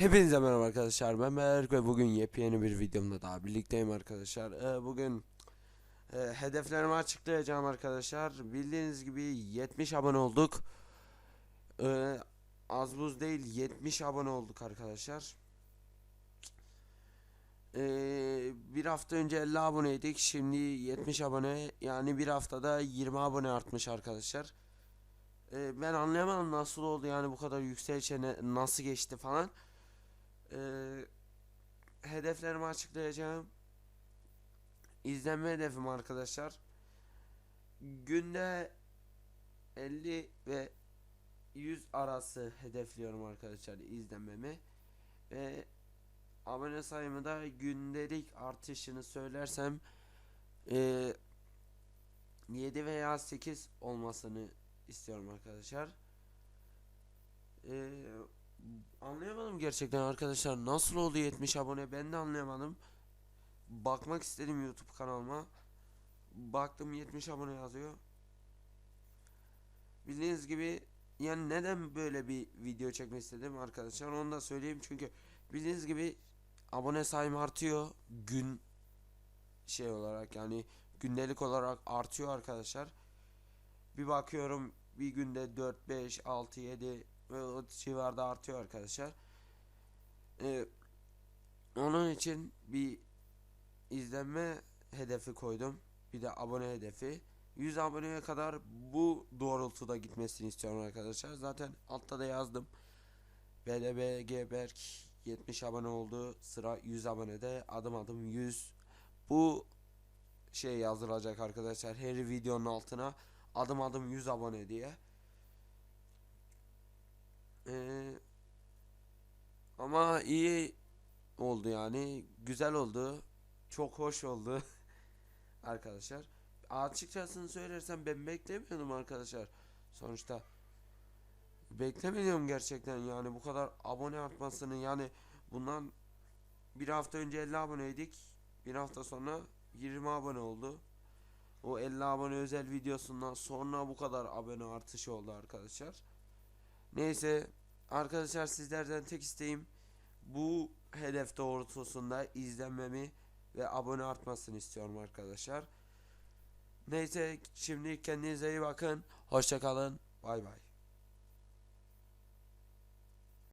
Hepinize merhaba arkadaşlar ben Berk ve bugün yepyeni bir videomda daha birlikteyim arkadaşlar. Ee, Bugün e, hedeflerimi açıklayacağım arkadaşlar. Bildiğiniz gibi 70 abone olduk. Ee, Az buz değil 70 abone olduk arkadaşlar. Ee, Bir hafta önce 50 aboneydik şimdi 70 abone yani bir haftada 20 abone artmış arkadaşlar. Ee, Ben anlayamadım nasıl oldu yani bu kadar yükselişe nasıl geçti falan ee, hedeflerimi açıklayacağım. İzlenme hedefim arkadaşlar. Günde 50 ve 100 arası hedefliyorum arkadaşlar izlenmemi. Ve abone sayımı da gündelik artışını söylersem ee, 7 veya 8 olmasını istiyorum arkadaşlar. Ee, Anlayamadım gerçekten arkadaşlar nasıl oldu 70 abone ben de anlayamadım. Bakmak istedim YouTube kanalıma. Baktım 70 abone yazıyor. Bildiğiniz gibi yani neden böyle bir video çekmek istedim arkadaşlar onu da söyleyeyim çünkü bildiğiniz gibi abone sayım artıyor gün şey olarak yani gündelik olarak artıyor arkadaşlar. Bir bakıyorum bir günde 4 5 6 7 ve o civarda artıyor arkadaşlar. Ee, onun için bir izlenme hedefi koydum. Bir de abone hedefi. 100 aboneye kadar bu doğrultuda gitmesini istiyorum arkadaşlar. Zaten altta da yazdım. BDB Geberk 70 abone oldu. Sıra 100 abonede adım adım 100. Bu şey yazılacak arkadaşlar. Her videonun altına adım adım 100 abone diye. Ee, ama iyi oldu yani. Güzel oldu. Çok hoş oldu. arkadaşlar. Açıkçası söylersem ben beklemiyordum arkadaşlar. Sonuçta beklemiyordum gerçekten yani bu kadar abone artmasını yani bundan bir hafta önce 50 aboneydik. Bir hafta sonra 20 abone oldu. O 50 abone özel videosundan sonra bu kadar abone artışı oldu arkadaşlar. Neyse arkadaşlar sizlerden tek isteğim bu hedef doğrultusunda izlenmemi ve abone artmasını istiyorum arkadaşlar. Neyse şimdi kendinize iyi bakın. Hoşça kalın. Bay bay.